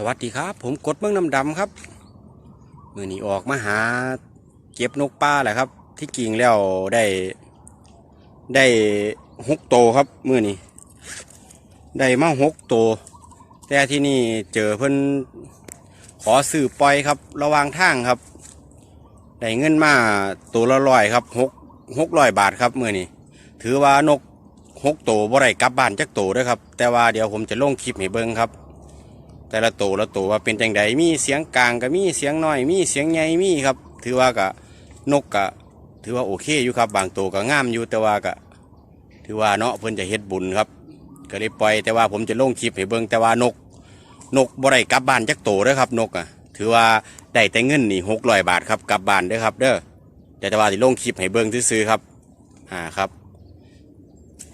สวัสดีครับ ผมกดเมืองน้ำดำครับมือนี้ออกมาหาเก็บนกป่าแหละครับ ที่กิ่งแล้วได้ ได้หกโตวครับมือนี้ได้มาหกโตวแต่ที่นี่เจอเพิ่นขอซื้อปล่อยครับ ระวางทางครับได้เงินมาตัวละร้อยครับหกหกร้อยบาทครับมือนี้ถือว่านกหกโตวบ่ได้กลับบ้านจักโตวเด้วยครับ แต่ว่าเดี๋ยวผมจะลงคลิปให้เบิ่งครับ แต่ละโตละโตว่าเป็นจังใดมีเสียงกลางก็มีเสียงน้อยมีเสียงใหญ่มีครับ ถือว่ากะนกกะ ถือว่าโอเคอยู่ครับ บางโตก็งามอยู่แต่ว่ากะ ถือว่าเนาะเพิ่นจะเฮ็ดบุญครับ ก็เลยปล่อยแต่ว่าผมจะลงคลิปให้เบิ่งแต่ว่านก นกบ่ได้กลับบ้านจักโตเด้อครับ นกอะ ถือว่าได้แต่เงินนี่หกร้อยบาทครับกลับบ้านเด้อครับ เด้อแต่แต่ว่าที่ลงคลิปให้เบิ่งซื่อๆครับอ่าครับ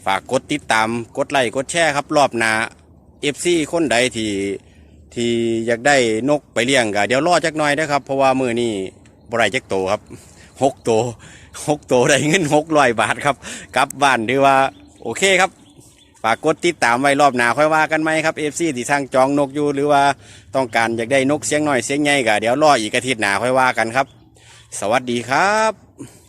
ฝากกดติดตามกดไลค์กดแชร์ครับ รอบหน้า FC คนใดที่ ที่อยากได้นกไปเลี้ยงก็เดี๋ยวรอจักหน่อยนะครับ เพราะว่ามือนี่บรายจักโตครับหกโตหกโตได้เงินหกร้อยบาทครับกลับบ้านถือว่าโอเคครับฝากกดติดตามไว้รอบหน้าค่อยว่ากันไหมครับเอฟซีที่สร้างจองนกอยู่หรือว่าต้องการอยากได้นกเสียงหน่อยเสียงใหญ่ก็เดี๋ยวรออีกอาทิตย์หน้าค่อยว่ากันครับ สวัสดีครับ